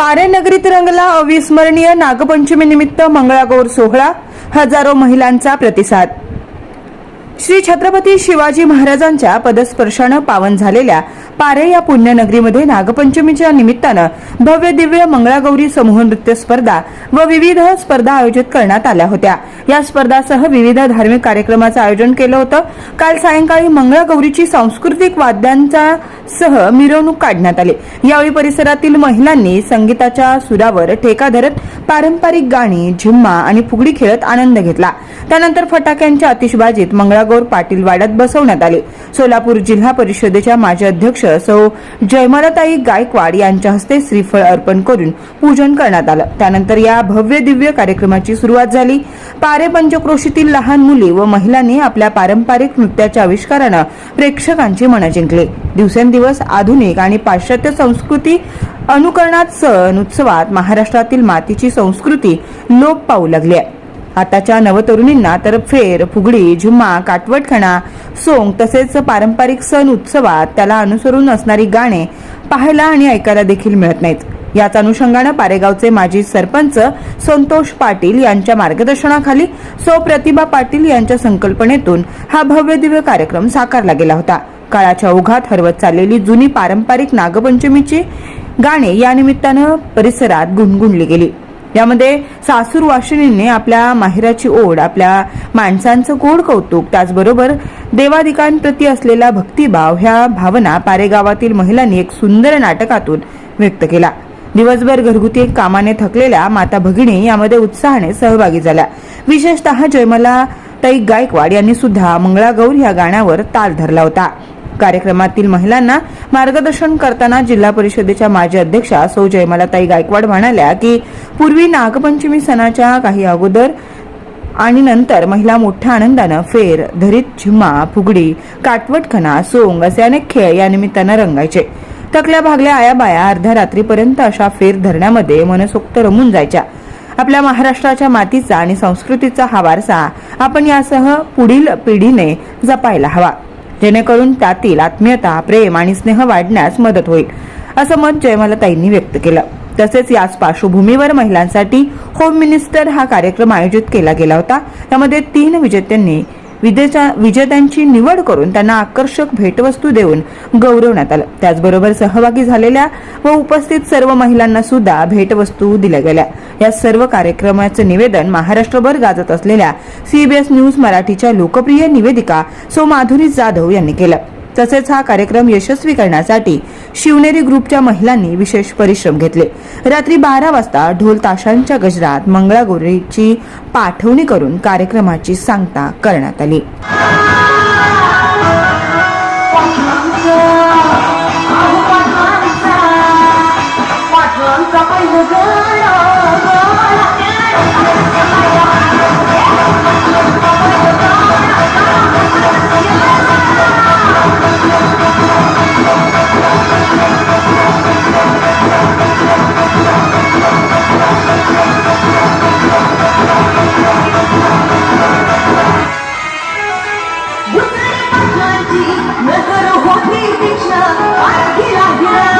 पारे नगरीत रंगला अविस्मरणीय नागपंचमीनिमित्त मंगळागौर सोहळा हजारो महिलांचा प्रतिसाद. श्री छत्रपती शिवाजी महाराजांच्या पदस्पर्शानं पावन झालेल्या पारे या पुण्यनगरीमध्ये नागपंचमीच्या निमित्तानं भव्य दिव्य मंगळागौरी समूह नृत्य स्पर्धा व विविध स्पर्धा आयोजित करण्यात आल्या होत्या. या स्पर्धासह विविध धार्मिक कार्यक्रमाचं आयोजन केलं होतं. काल सायंकाळी मंगळागौरीची सांस्कृतिक वाद्यांचा सह मिरवणूक काढण्यात आली. यावेळी परिसरातील महिलांनी संगीताच्या सुरावर ठेका धरत पारंपरिक गाणी झिम्मा आणि फुगडी खेळत आनंद घेतला. त्यानंतर फटाक्यांच्या आतिषबाजीत मंगळागौर पाटील वाड्यात बसवण्यात आले. सोलापूर जिल्हा परिषदेच्या माजी अध्यक्ष सौ जयमालाताई गायकवाड यांच्या हस्ते श्रीफळ अर्पण करून पूजन करण्यात आलं. त्यानंतर या भव्य दिव्य कार्यक्रमाची सुरुवात झाली. पारे पंचक्रोशीतील लहान मुली व महिलांनी आपल्या पारंपरिक नृत्याच्या आविष्कारानं प्रेक्षकांची मनं जिंकली. दिवसेंदिवस आधुनिक आणि पाश्चात्य संस्कृती अनुकरणात सण उत्सवात महाराष्ट्रातील मातीची संस्कृती लोप पाहू लागली आहे. आताच्या नवतरुणींना तर फेर फुगडी झुम्मा काटवटखणा सोंग तसेच पारंपरिक सण उत्सवात त्याला अनुसरून असणारी गाणे पाहायला आणि ऐकायला देखील मिळत नाहीत. याच अनुषंगानं पारेगावचे माजी सरपंच संतोष पाटील यांच्या मार्गदर्शनाखाली सौ प्रतिभा पाटील यांच्या संकल्पनेतून हा भव्य दिव्य कार्यक्रम साकारला गेला होता. काळाच्या ओघात हरवत चाललेली जुनी पारंपरिक नागपंचमीची गाणे या निमित्तानं परिसरात गुणगुणली गेली. यामध्ये सासूर वाशिनीने आपल्या माहेराची ओढ आपल्या माणसांचं गोड कौतुक त्याचबरोबर देवादिकांप्रती असलेला भक्तिभाव ह्या भावना पारेगावातील महिलांनी एक सुंदर नाटकातून व्यक्त केला. दिवसभर घरगुती कामाने थकलेल्या माता भगिनी यामध्ये उत्साहाने सहभागी झाल्या. विशेषतः जयमला ताई गायकवाड यांनी सुद्धा मंगळागौर या गाण्यावर ताल धरला होता. कार्यक्रमातील महिलांना मार्गदर्शन करताना जिल्हा परिषदेच्या माजी अध्यक्षा सौ जयमालाताई गायकवाड म्हणाल्या की पूर्वी नागपंचमी सणाच्या काही अगोदर आणि नंतर महिला मोठ्या आनंदानं फेर धरीत झिम्मा फुगडी काटवटखना सोंग असे अनेक खेळ या निमित्तानं रंगायचे. थकल्या भागल्या आया बाया अर्ध्या रात्रीपर्यंत अशा फेर धरण्यामध्ये मनसोक्त रमून जायच्या. आपल्या महाराष्ट्राच्या मातीचा आणि संस्कृतीचा हा वारसा आपण यासह पुढील पिढीने जपायला हवा. जेणेकरून त्यातील आत्मीयता प्रेम आणि स्नेह वाढण्यास मदत होईल असं मत जयमालाताईंनी व्यक्त केलं. तसेच याच पार्श्वभूमीवर महिलांसाठी होम मिनिस्टर हा कार्यक्रम आयोजित केला गेला होता. त्यामध्ये तीन विजेत्यांनी विजेच्या विजेत्यांची निवड करून त्यांना आकर्षक भेटवस्तू देऊन गौरवण्यात आलं. त्याचबरोबर सहभागी झालेल्या व उपस्थित सर्व महिलांना सुद्धा भेटवस्तू दिल्या गेल्या. या सर्व कार्यक्रमाचं निवेदन महाराष्ट्रभर गाजत असलेल्या सीबीएस न्यूज मराठीच्या लोकप्रिय निवेदिका सोमाधुरी जाधव यांनी केलं. तसेच हा कार्यक्रम यशस्वी करण्यासाठी शिवनेरी ग्रुपच्या महिलांनी विशेष परिश्रम घेतले. रात्री बारा वाजता ढोल ताशांच्या गजरात मंगळागौरीची पाठवणी करून कार्यक्रमाची सांगता करण्यात आली. माझी नगर होती दिशा आरखी लागला